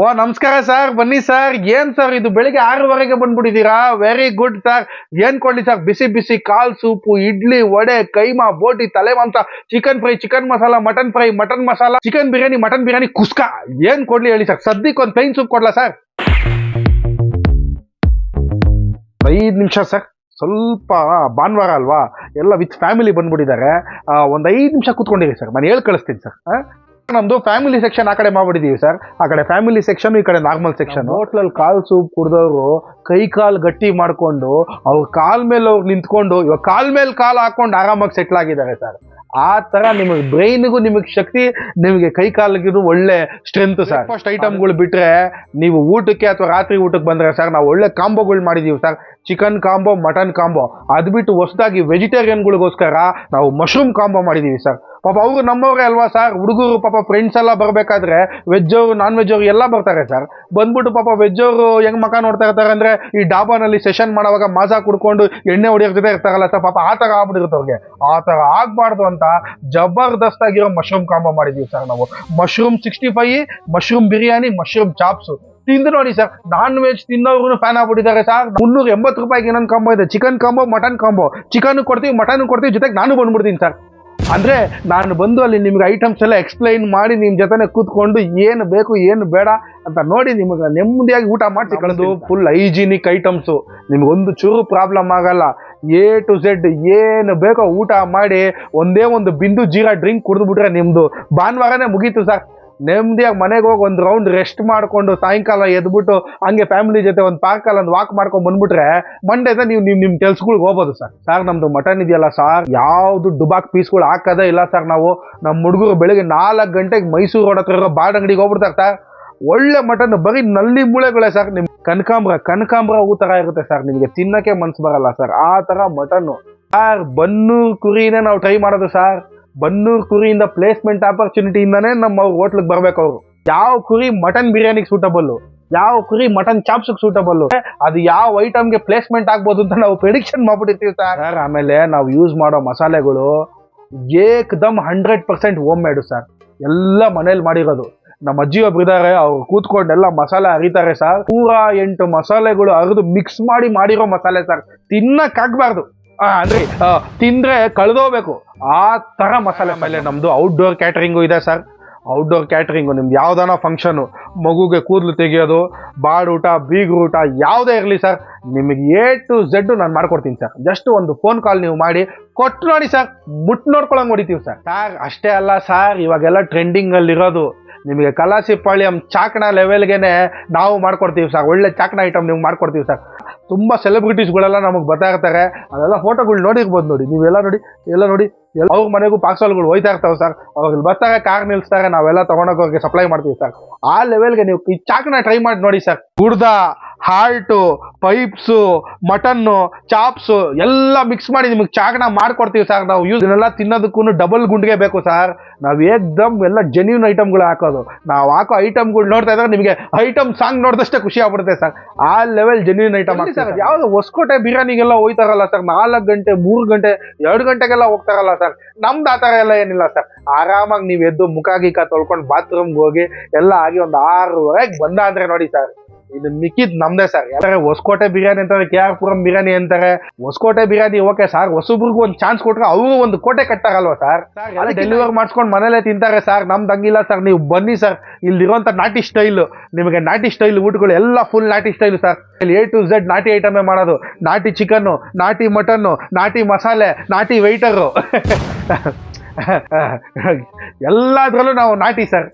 ಓ, ನಮಸ್ಕಾರ ಸರ್, ಬನ್ನಿ ಸರ್. ಏನ್ ಸರ್ ಇದು? ಬೆಳಿಗ್ಗೆ ಆರೂವರೆಗೆ ಬಂದ್ಬಿಟ್ಟಿದ್ದೀರಾ? ವೆರಿ ಗುಡ್ ಸರ್ ಏನ್ ಕೊಡ್ಲಿ ಸರ್? ಬಿಸಿ ಬಿಸಿ ಕಾಲ್, ಸೂಪು, ಇಡ್ಲಿ, ವಡೆ, ಕೈಮಾ, ಬೋಟಿ, ತಲೆ ಮಾಂಸ chicken fry chicken masala mutton fry mutton masala chicken biryani mutton biryani kuska. ಏನ್ ಕೊಡ್ಲಿ ಹೇಳಿ ಸರ್? ಸದ್ಯಕ್ಕೆ ಒಂದು ಪ್ಲೈನ್ ಸೂಪ್ ಕೊಡ್ಲಾ ಸರ್? ಐದು ನಿಮಿಷ ಸರ್. ಸ್ವಲ್ಪ ಭಾನುವಾರ ಅಲ್ವಾ? ಎಲ್ಲ ವಿತ್ ಫ್ಯಾಮಿಲಿ ಬಂದ್ಬಿಟ್ಟಿದ್ದಾರೆ. ಒಂದು ಐದು ನಿಮಿಷ ಕುತ್ಕೊಂಡಿರಿ ಸರ್. ನಾನು ಹೇಳಿ ಕಳಿಸ್ತೀನಿ ಸರ್. ನಮ್ದು ಫ್ಯಾಮಿಲಿ ಸೆಕ್ಷನ್ ಆ ಕಡೆ ಮಾಡ್ಬಿಟ್ಟಿದೀವಿ ಸರ್ ಆ ಕಡೆ ಫ್ಯಾಮಿಲಿ ಸೆಕ್ಷನ್ ಈ ಕಡೆ ನಾರ್ಮಲ್ ಸೆಕ್ಷನ್ ಹೋಟ್ಲಲ್ಲಿ ಕಾಲ್ ಸೂಪ್ ಕುಡಿದವರು ಕೈ ಕಾಲ್ ಗಟ್ಟಿ ಮಾಡ್ಕೊಂಡು ಅವ್ರ ಕಾಲ್ ಮೇಲೆ ಅವ್ರು ನಿಂತ್ಕೊಂಡು ಇವಾಗ ಕಾಲ್ ಮೇಲೆ ಕಾಲ್ ಹಾಕೊಂಡು ಆರಾಮಾಗಿ ಸೆಟ್ಲ್ ಆಗಿದ್ದಾರೆ ಸರ್ ಆ ತರ ನಿಮಗೆ ಬ್ರೈನ್ಗೂ ನಿಮಗೆ ಶಕ್ತಿ ನಿಮಗೆ ಕೈ ಕಾಲಿಗೂ ಒಳ್ಳೆ ಸ್ಟ್ರೆಂತ್ ಸರ್. ಫಸ್ಟ್ ಐಟಮ್ಗಳು ಬಿಟ್ರೆ ನೀವು ಊಟಕ್ಕೆ ಅಥವಾ ರಾತ್ರಿ ಊಟಕ್ಕೆ ಬಂದ್ರೆ ಸರ್ ನಾವು ಒಳ್ಳೆ ಕಾಂಬೋಗಳು ಮಾಡಿದೀವಿ sir. Chicken combo mutton combo ಅದು ಬಿಟ್ಟು ಹೊಸದಾಗಿ ವೆಜಿಟೇರಿಯನ್ಗಳಿಗೋಸ್ಕರ ನಾವು ಮಶ್ರೂಮ್ ಕಾಂಬೋ ಮಾಡಿದೀವಿ ಸರ್. ಪಾಪ ಅವರು ನಮ್ಮವರೇ ಅಲ್ವಾ ಸರ್? ಹುಡುಗರು ಪಾಪ ಫ್ರೆಂಡ್ಸ್ ಎಲ್ಲ ಬರಬೇಕಾದ್ರೆ ವೆಜ್ ಅವರು ನಾನ್ ವೆಜ್ ಅವರು ಎಲ್ಲ ಬರ್ತಾರೆ ಸರ್. ಬಂದ್ಬಿಟ್ಟು ಪಾಪ ವೆಜ್ ಅವರು ಹೆಂಗ್ ಮಕ ನೋಡ್ತಾ ಇರ್ತಾರೆ ಅಂದ್ರೆ ಈ ಡಾಬಾನಲ್ಲಿ ಸೆಷನ್ ಮಾಡುವಾಗ ಮಾಜಾ ಕುಡ್ಕೊಂಡು ಎಣ್ಣೆ ಹೊಡಿಯೋರ್ ಜೊತೆ ಇರ್ತಾರಲ್ಲ ಸರ್ ಪಾಪ ಆ ಥರ ಆಗ್ಬಿಟ್ಟಿರುತ್ತೆ ಅವ್ರಿಗೆ. ಆ ಥರ ಆಗ್ಬಾರ್ದು ಅಂತ ಜಬರ್ದಸ್ತ್ ಆಗಿರೋ ಮಶ್ರೂಮ್ ಕಾಂಬೋ ಮಾಡಿದೀವಿ ಸರ್ ನಾವು. Mushroom sixty five mushroom biryani mushroom chops ತಿಂದು ನೋಡಿ ಸರ್ ನಾನ್ ವೆಜ್ ತಿನ್ನೋರು ಫ್ಯಾನ್ ಆಗ್ಬಿಟ್ಟಿದ್ದಾರೆ ಸರ್ ಮುನ್ನೂರ ಎಂಬತ್ತು ರೂಪಾಯಿಗೆ ಇನ್ನೊಂದು ಕಾಂಬೋ ಇದೆ. Chicken combo mutton combo chicken ಕೊಡ್ತೀವಿ ಮಟನ್ ಕೊಡ್ತೀವಿ ಜೊತೆಗೆ ನಾನು ಬಂದ್ಬಿಡ್ತೀನಿ ಸರ್ ಅಂದ್ರೆ ನಾನು ಬಂದು ಅಲ್ಲಿ ನಿಮ್ಗೆ ಐಟಮ್ಸ್ ಎಲ್ಲ ಎಕ್ಸ್ಪ್ಲೈನ್ ಮಾಡಿ ನಿಮ್ ಜೊತೆನೆ ಕೂತ್ಕೊಂಡು ಏನು ಬೇಕು ಏನು ಬೇಡ ಅಂತ ನೋಡಿ ನಿಮಗೆ ನೆಮ್ಮದಿಯಾಗಿ ಊಟ ಮಾಡಿ ಕಳೆದು ಫುಲ್ ಹೈಜಿನಿಕ್ ಐಟಮ್ಸು ನಿಮ್ಗೊಂದು ಚೂರು ಪ್ರಾಬ್ಲಮ್ ಆಗಲ್ಲ. ಎ ಟು ಝೆಡ್ ಏನು ಬೇಕೋ ಊಟ ಮಾಡಿ ಒಂದೇ ಒಂದು ಬಿಂದು ಜೀರಾ ಡ್ರಿಂಕ್ ಕುಡಿದ್ಬಿಟ್ರೆ ನಿಮ್ಮದು ಭಾನುವಾರನೇ ಮುಗೀತು ಸರ್ ನೆಮ್ಮದಿಯಾಗಿ ಮನೆಗೆ ಹೋಗಿ ಒಂದು ರೌಂಡ್ ರೆಸ್ಟ್ ಮಾಡಿಕೊಂಡು ಸಾಯಂಕಾಲ ಎದ್ಬಿಟ್ಟು ಹಂಗೆ ಫ್ಯಾಮಿಲಿ ಜೊತೆ ಒಂದು ಪಾರ್ಕಲ್ಲಿ ಒಂದು ವಾಕ್ ಮಾಡ್ಕೊಂಡು ಬಂದ್ಬಿಟ್ರೆ ಮಂಡೇದ ನೀವು ನಿಮ್ಮ ನಿಮ್ಮ ಕೆಲ್ಸಗಳಿಗೆ ಹೋಗ್ಬೋದು ಸರ್ ಸರ್ ನಮ್ಮದು ಮಟನ್ ಇದೆಯಲ್ಲ ಸಾರ್ ಯಾವುದು ಡುಬಾಕ್ ಪೀಸ್ಗಳು ಹಾಕೋದೇ ಇಲ್ಲ ಸರ್ ನಾವು. ನಮ್ಮ ಹುಡುಗರು ಬೆಳಿಗ್ಗೆ ನಾಲ್ಕು ಗಂಟೆಗೆ ಮೈಸೂರು ಇರೋ ಬಾಡ್ ಅಂಗಡಿಗೆ ಹೋಗ್ಬಿಡ್ತಾರೆ ಸರ್ ಒಳ್ಳೆ ಮಟನ್ ಬರೀ ನಲ್ಲಿ ಮೂಳೆಗಳೇ ಸರ್ ನಿಮ್ ಕನಕಾಂಬ್ರ ಕನಕಾಂಬ್ರ ಹೂ ತರ ಇರುತ್ತೆ ಸರ್ ನಿಮಗೆ. ತಿನ್ನಕ್ಕೆ ಮನ್ಸು ಬರಲ್ಲ ಸರ್ ಆ ತರ ಮಟನ್ನು ಸರ್ ಬನ್ನೂರ್ ಕುರಿನೇ ನಾವು ಟ್ರೈ ಮಾಡೋದು ಸರ್ ಬನ್ನೂರ್ ಕುರಿಯಿಂದ ಪ್ಲೇಸ್ಮೆಂಟ್ ಆಪರ್ಚುನಿಟಿಯಿಂದಾನೇ ನಮ್ಮ ಹೋಟ್ಲಿಗೆ ಬರ್ಬೇಕು ಅವರು. ಯಾವ ಕುರಿ ಮಟನ್ ಬಿರಿಯಾನಿಗೆ ಸೂಟಬಲ್ ಯಾವ ಕುರಿ ಮಟನ್ ಚಾಪ್ಸ್ಗೆ ಸೂಟಬಲ್ ಅದು ಯಾವ ಐಟಮ್ಗೆ ಪ್ಲೇಸ್ಮೆಂಟ್ ಆಗ್ಬೋದು ಅಂತ ನಾವು ಪ್ರಿಡಿಕ್ಷನ್ ಮಾಡ್ಬಿಟ್ಟಿರ್ತೀವಿ ಸರ್ ಆಮೇಲೆ ನಾವು ಯೂಸ್ ಮಾಡೋ ಮಸಾಲೆಗಳು ಏಕ್ದಮ್ hundred percent home made sir ಎಲ್ಲ ಮನೇಲಿ ಮಾಡಿರೋದು. ನಮ್ಮ ಅಜ್ಜಿ ಒಬ್ರು ಇದಾರೆ, ಅವ್ರು ಕೂತ್ಕೊಂಡೆಲ್ಲ ಮಸಾಲೆ ಅರಿತಾರೆ ಸರ್ ನೂರ ಎಂಟು ಮಸಾಲೆಗಳು ಅರಿದು ಮಿಕ್ಸ್ ಮಾಡಿ ಮಾಡಿರೋ ಮಸಾಲೆ ಸರ್ ತಿನ್ನಕ್ಕಾಗಬಾರ್ದು ಅಂದ್ರೆ ತಿಂದ್ರೆ ಕಳೆದೋಗ್ಬೇಕು. ಆ ತರ ಮಸಾಲೆ ಮೇಲೆ ನಮ್ದು ಔಟ್ಡೋರ್ ಕ್ಯಾಟರಿಂಗು ಇದೆ ಸರ್ ಔಟ್ಡೋರ್ ಕ್ಯಾಟರಿಂಗು ನಿಮ್ದು ಯಾವ್ದಾನ ಫಂಕ್ಷನು ಮಗುಗೆ ಕೂದಲು ತೆಗಿಯೋದು, ಬಾಡೂಟ, ಬೀಗ್ರೂಟ, ಯಾವುದೇ ಇರಲಿ ಸರ್ ನಿಮಗೆ ಎ ಟು ಝೆಡ್ ನಾನು ಮಾಡ್ಕೊಡ್ತೀನಿ ಸರ್ ಜಸ್ಟ್ ಒಂದು ಫೋನ್ ಕಾಲ್ ನೀವು ಮಾಡಿ ಕೊಟ್ಟು ನೋಡಿ ಸರ್ ಮುಟ್ ನೋಡ್ಕೊಳಂಗೆ ಹೊಡಿತೀವಿ ಸರ್ ಸರ್ ಅಷ್ಟೇ ಅಲ್ಲ ಸರ್ ಇವಾಗೆಲ್ಲ ಟ್ರೆಂಡಿಂಗಲ್ಲಿ ಇರೋದು ನಿಮಗೆ ಕಲಾಸಿ ಪಾಳ್ಯಂ ಚಾಕಣ ಲೆವೆಲ್ಗೆನೆ ನಾವು ಮಾಡ್ಕೊಡ್ತೀವಿ ಸರ್ ಒಳ್ಳೆ ಚಾಕಣ ಐಟಮ್ ನೀವು ಮಾಡ್ಕೊಡ್ತೀವಿ ಸರ್ ತುಂಬ ಸೆಲೆಬ್ರಿಟೀಸ್ಗಳೆಲ್ಲ ನಮಗೆ ಬರ್ತಾ ಇರ್ತಾರೆ ಅದೆಲ್ಲ ಫೋಟೋಗಳು ನೋಡಿರ್ಬೋದು ನೋಡಿ. ನೀವೆಲ್ಲ ನೋಡಿ, ಎಲ್ಲ ನೋಡಿ. ಎಲ್ಲ ಅವ್ರ ಮನೆಗೂ ಪಾರ್ಸಲ್ಗಳು ಹೋಯ್ತಾ ಇರ್ತಾವೆ ಸರ್ ಅವಾಗ ಬರ್ತಾಗ ಕಾರ್ ನಿಲ್ಲಿಸ್ತಾರೆ ನಾವೆಲ್ಲ ತಗೊಂಡೋಗಿ ಅವ್ರಿಗೆ ಸಪ್ಲೈ ಮಾಡ್ತೀವಿ ಸರ್ ಆ ಲೆವೆಲ್ಗೆ ನೀವು ಈ ಚಾಕ್ನ ಟ್ರೈ ಮಾಡಿ ನೋಡಿ ಸರ್ ಗುಡ್ದ ಹಾರ್ಟು ಪೈಪ್ಸು ಮಟನ್ನು ಚಾಪ್ಸು ಎಲ್ಲ ಮಿಕ್ಸ್ ಮಾಡಿ ನಿಮಗೆ ಚಾಕ್ನ ಮಾಡ್ಕೊಡ್ತೀವಿ ಸರ್ ನಾವು ಯೂಸ್ ಇದನ್ನೆಲ್ಲ ತಿನ್ನೋದಕ್ಕೂ ಡಬಲ್ ಗುಂಡಿಗೆ ಬೇಕು ಸರ್ ನಾವು ಏಕ್ದಮ್ ಎಲ್ಲ ಜೆನ್ಯೂನ್ ಐಟಮ್ಗಳು ಹಾಕೋದು. ನಾವು ಹಾಕೋ ಐಟಮ್ಗಳು ನೋಡ್ತಾ ಇದ್ರೆ ನಿಮಗೆ ಐಟಮ್ ಸಾಂಗ್ ನೋಡಿದಷ್ಟೇ ಖುಷಿ ಆಗ್ಬಿಡುತ್ತೆ ಸರ್ ಆ ಲೆವೆಲ್ ಜೆನ್ಯೂನ್ ಐಟಮ್ ಸರ್ ಯಾವುದು ಹೊಸಕೋಟೆ ಬಿರಿಯಾನಿಗೆಲ್ಲ ಹೋಯ್ತಾರಲ್ಲ ಸರ್ ನಾಲ್ಕು ಗಂಟೆ ಮೂರು ಗಂಟೆ ಎರಡು ಗಂಟೆಗೆಲ್ಲ ಹೋಗ್ತಾರಲ್ಲ ಸರ್ ನಮ್ದು ಆ ಥರ ಎಲ್ಲ ಏನಿಲ್ಲ ಸರ್ ಆರಾಮಾಗಿ ನೀವು ಎದ್ದು ಮುಖ ಗೀಕ ತೊಳ್ಕೊಂಡು ಬಾತ್ರೂಮ್ಗೆ ಹೋಗಿ ಎಲ್ಲ ಆಗಿ ಒಂದು ಆರೂವರೆಗೆ ಬಂದ ಅಂದ್ರೆ ನೋಡಿ ಸರ್ ಇದು ಮಿಕ್ಕಿದ್ ನಮ್ದೇ ಸರ್. ಯಾಕಂದ್ರೆ ಹೊಸಕೋಟೆ ಬಿರಿಯಾನಿ ಅಂತಾರೆ ಕೆ ಆರ್ ಪುರಂ ಬಿರಿಯಾನಿ ಅಂತಾರೆ. ಹೊಸಕೋಟೆ ಬಿರಿಯಾನಿ ಓಕೆ ಸರ್ ಹೊಸಬ್ರಿಗೂ ಒಂದು ಚಾನ್ಸ್ ಕೊಟ್ರೆ ಅವರು ಒಂದು ಕೋಟೆ ಕಟ್ಟಾರಲ್ವಾ ಸರ್? ಡೆಲಿವರ್ ಮಾಡಿಸ್ಕೊಂಡು ಮನೇಲೆ ತಿಂತಾರೆ ಸರ್. ನಮ್ದು ಹಂಗಿಲ್ಲ ಸರ್. ನೀವು ಬನ್ನಿ ಸರ್. ಇಲ್ಲಿರುವಂತ ನಾಟಿ ಸ್ಟೈಲ್ ನಿಮಗೆ ನಾಟಿ ಸ್ಟೈಲ್ ಊಟಗಳು ಎಲ್ಲ ಫುಲ್ ನಾಟಿ ಸ್ಟೈಲ್ ಸರ್. ಇಲ್ಲಿ ಎ ಟು ಝೆಡ್ ನಾಟಿ ಐಟಮೇ ಮಾಡೋದು. ನಾಟಿ ಚಿಕನ್ನು ನಾಟಿ ಮಟನ್ನು ನಾಟಿ ಮಸಾಲೆ ನಾಟಿ ವೆಯ್ಟರು ಎಲ್ಲದರಲ್ಲೂ ನಾವು ನಾಟಿ ಸರ್.